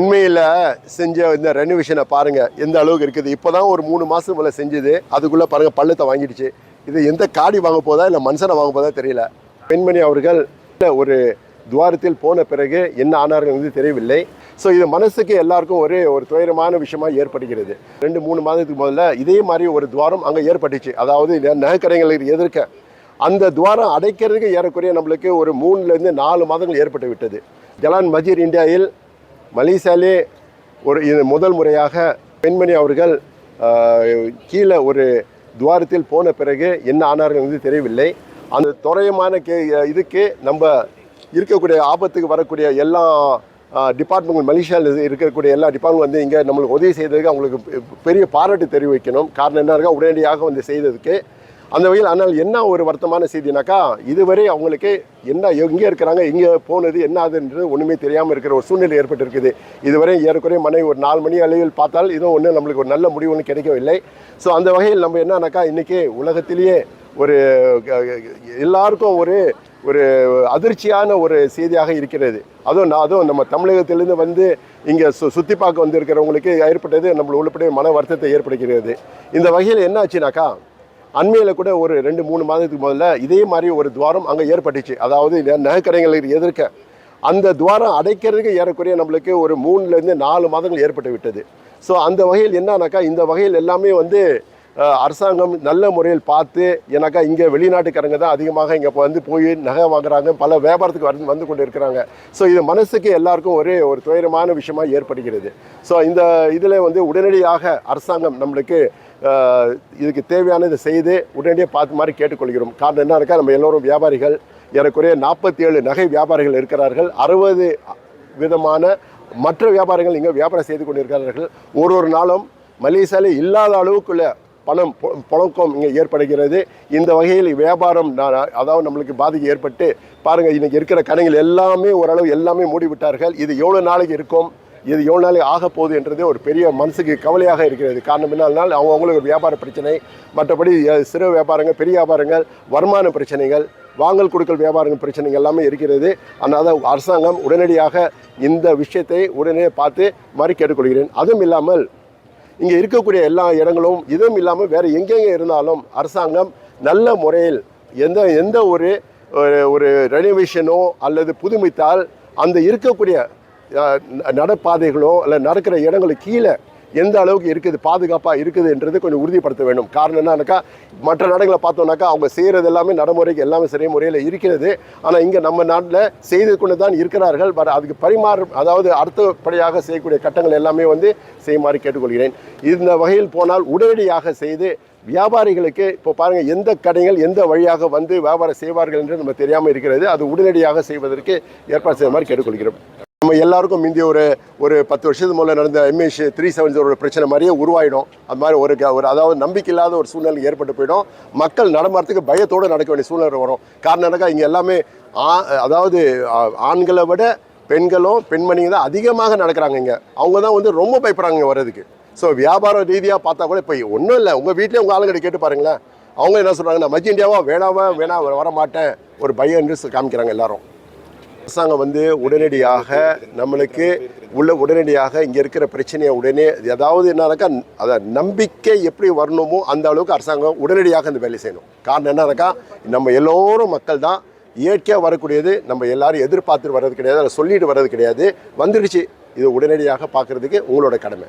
உண்மையில் செஞ்ச இந்த ரெனோவேஷனை பாருங்கள் எந்த அளவுக்கு இருக்குது. இப்போ தான் ஒரு மூணு மாதம் போல் செஞ்சுது. அதுக்குள்ளே பாருங்க பள்ளத்தை வாங்கிடுச்சு. இது எந்த காடி வாங்க போதா இல்லை மனுஷனை வாங்க போதா தெரியல. பெண்மணி அவர்கள் ஒரு துவாரத்தில் போன பிறகு என்ன ஆனார்கள் என்று தெரியவில்லை. ஸோ இது மனசுக்கு எல்லாருக்கும் ஒரே ஒரு துயரமான விஷயமா ஏற்படுகிறது. ரெண்டு மூணு மாதத்துக்கு முதல்ல இதே மாதிரி ஒரு துவாரம் அங்கே ஏற்பட்டுச்சு. அதாவது நகைக்கடைகளுக்கு எதிர்க்க. அந்த துவாரம் அடைக்கிறதுக்கு ஏறக்குறைய நம்மளுக்கு ஒரு மூணுலேருந்து நாலு மாதங்கள் ஏற்பட்டு விட்டது. ஜலான் மஜீர் இந்தியாவில் மலேசியாலே ஒரு இது முதல் முறையாக பெண்மணி அவர்கள் கீழே ஒரு துவாரத்தில் போன பிறகு என்ன ஆனார்கள் என்று தெரியவில்லை. அந்த துறையமான கே இதுக்கு நம்ம இருக்கக்கூடிய ஆபத்துக்கு வரக்கூடிய எல்லா டிபார்ட்மெண்ட் மலேசியாவில் இருக்கக்கூடிய எல்லா டிபார்ட்மெண்ட் வந்து இங்கே நம்மளுக்கு உதவி செய்ததுக்கு அவங்களுக்கு பெரிய பாராட்டு தெரிவிக்கணும். காரணம் என்ன இருக்கா உடனடியாக வந்து செய்ததுக்கு அந்த வகையில் ஆனால் என்ன ஒரு வருத்தமான செய்தினாக்கா இதுவரை அவங்களுக்கு என்ன எங்கே இருக்கிறாங்க எங்கே போனது என்ன ஆகுதுன்றது ஒன்றுமே தெரியாமல் இருக்கிற ஒரு சூழ்நிலை ஏற்பட்டிருக்குது. இதுவரை ஏறக்குறைய மனை ஒரு நாலு மணி அளவில் பார்த்தால் இதுவும் ஒன்றும் நம்மளுக்கு ஒரு நல்ல முடிவு ஒன்றும் கிடைக்கவில்லை. ஸோ அந்த வகையில் நம்ம என்னன்னாக்கா இன்றைக்கி உலகத்திலேயே ஒரு எல்லாருக்கும் ஒரு ஒரு அதிர்ச்சியான ஒரு செய்தியாக இருக்கிறது. அதுவும் நான் அதுவும் நம்ம தமிழகத்திலிருந்து வந்து இங்கே சு சுற்றி பார்க்க வந்திருக்கிறவங்களுக்கு ஏற்பட்டது நம்மளுக்கு உள்ளபடியே மன வருத்தத்தை ஏற்படுகிறது இந்த வகையில் என்ன ஆச்சுனாக்கா அண்மையில் கூட ஒரு ரெண்டு மூணு மாதத்துக்கு முதல்ல இதே மாதிரி ஒரு துவாரம் அங்கே ஏற்பட்டுச்சு. அதாவது இந்த நகைக்கடைகளுக்கு எதிர்க்க அந்த துவாரம் அடைக்கிறதுக்கு ஏறக்குறைய நம்மளுக்கு ஒரு மூணுலேருந்து நாலு மாதங்கள் ஏற்பட்டு விட்டது. ஸோ அந்த வகையில் என்னன்னாக்கா இந்த வகையில் எல்லாமே வந்து அரசாங்கம் நல்ல முறையில் பார்த்து ஏன்னாக்கா இங்கே வெளிநாட்டுக்காரங்க தான் அதிகமாக இங்கே வந்து போய் நகை வாங்குறாங்க பல வியாபாரத்துக்கு வந்து வந்து கொண்டு இருக்கிறாங்க. ஸோ இது மனசுக்கு எல்லாருக்கும் ஒரே ஒரு துயரமான விஷயமாக ஏற்படுகிறது. ஸோ இந்த இதில் வந்து உடனடியாக அரசாங்கம் நம்மளுக்கு இதுக்கு தேவையானதை செய்து உடனடியாக பார்த்து மாதிரி கேட்டுக்கொள்கிறோம். காரணம் என்ன இருக்கா நம்ம எல்லோரும் வியாபாரிகள் ஏறக்குறைய நாற்பத்தி ஏழு நகை வியாபாரிகள் இருக்கிறார்கள். அறுபது விதமான மற்ற வியாபாரிகள் இங்கே வியாபாரம் செய்து கொண்டிருக்கிறார்கள். ஒரு ஒரு நாளும் மலேசியாவில் இல்லாத அளவுக்குள்ள பணம் புழக்கம் இங்கே ஏற்படுகிறது. இந்த வகையில் வியாபாரம் நான் அதாவது நம்மளுக்கு பாதிப்பு ஏற்பட்டு பாருங்கள் இன்றைக்கி இருக்கிற கடைகள் எல்லாமே ஓரளவு எல்லாமே மூடிவிட்டார்கள். இது எவ்வளோ நாளைக்கு இருக்கும்? இது எவ்வளோ நாளைக்கு ஆக போகுது என்றது ஒரு பெரிய மனசுக்கு கவலையாக இருக்கிறது. காரணம் என்னால் அவங்க அவங்களுக்கு வியாபார பிரச்சனை மற்றபடி சிறு வியாபாரங்கள் பெரிய வியாபாரங்கள் வருமான பிரச்சனைகள் வாங்கல் கொடுக்கல் வியாபாரங்கள் பிரச்சனைகள் எல்லாமே இருக்கிறது. அதனால் அரசாங்கம் உடனடியாக இந்த விஷயத்தை உடனே பார்த்து மாறி கேட்டுக்கொள்கிறேன் அதுவும் இல்லாமல் இங்கே இருக்கக்கூடிய எல்லா இடங்களும் இதுவும் இல்லாமல் வேறு எங்கெங்கே இருந்தாலும் அரசாங்கம் நல்ல முறையில் எந்த எந்த ஒரு ஒரு- ரெனோவேஷனோ அல்லது புதுமைத்தால் அந்த இருக்கக்கூடிய நடப்பாதைகளோ இல்லை நடக்கிற இடங்களுக்கு கீழே எந்த அளவுக்கு இருக்குது பாதுகாப்பாக இருக்குதுன்றது கொஞ்சம் உறுதிப்படுத்த வேண்டும். காரணம் என்னன்னாக்கா மற்ற நாடுகளை பார்த்தோம்னாக்கா அவங்க செய்கிறது எல்லாமே நடைமுறைக்கு எல்லாமே சரி முறையில் இருக்கிறது. ஆனால் இங்கே நம்ம நாட்டில் செய்து கொண்டு தான் இருக்கிறார்கள். பட் அதுக்கு பரிமாறு அதாவது அடுத்தபடியாக செய்யக்கூடிய கட்டங்கள் எல்லாமே வந்து செய்யுமாறு கேட்டுக்கொள்கிறேன். இந்த வகையில் போனால் உடனடியாக செய்து வியாபாரிகளுக்கு இப்போ பாருங்கள் எந்த கடைகள் எந்த வழியாக வந்து வியாபாரம் செய்வார்கள் என்று நம்ம தெரியாமல் இருக்கிறது. அது உடனடியாக செய்வதற்கு ஏற்பாடு செய்ய மாதிரி கேட்டுக்கொள்கிறோம். நம்ம எல்லாருக்கும் முந்தைய ஒரு ஒரு பத்து வருஷத்துக்கு முதல்ல நடந்த எம்ஏஷ் த்ரீ செவன் ஜீரோ பிரச்சனை மாதிரியே உருவாயிடும். அது மாதிரி ஒரு ஒரு அதாவது நம்பிக்கை இல்லாத ஒரு சூழ்நிலை ஏற்பட்டு போயிடும். மக்கள் நடமாறதுக்கு பயத்தோடு நடக்க வேண்டிய சூழ்நிலை வரும். காரணம் என்னக்கா இங்கே எல்லாமே ஆ- அதாவது ஆண்களை விட பெண்களும் பெண்மணிங்க தான் அதிகமாக நடக்கிறாங்க இங்கே. அவங்க தான் வந்து ரொம்ப பயப்படுறாங்க வர்றதுக்கு. ஸோ வியாபார ரீதியாக பார்த்தா கூட இப்போ ஒன்றும் இல்லை. உங்கள் வீட்டிலே உங்கள் ஆளுங்கிட்ட கேட்டு பாருங்களேன். அவங்க என்ன சொல்கிறாங்க நான் மஜ் இந்தியாவா வேணாமா வேணா வர மாட்டேன். ஒரு பயம் என்று காமிக்கிறாங்க எல்லாரும். அரசாங்கம் வந்து உடனடியாக நம்மளுக்கு உள்ள உடனடியாக இங்கே இருக்கிற பிரச்சனையை உடனே ஏதாவது என்னன்னாக்கா அதை நம்பிக்கை எப்படி வரணுமோ அந்த அளவுக்கு அரசாங்கம் உடனடியாக அந்த வேலை செய்யணும். காரணம் என்னன்னாக்கா நம்ம எல்லோரும் மக்கள் தான் இயற்கையாக வரக்கூடியது நம்ம எல்லாரும் எதிர்பார்த்துட்டு வர்றது கிடையாது அதை சொல்லிட்டு வர்றது கிடையாது. வந்துடுச்சு இது உடனடியாக பார்க்கறதுக்கு உங்களோட கடமை.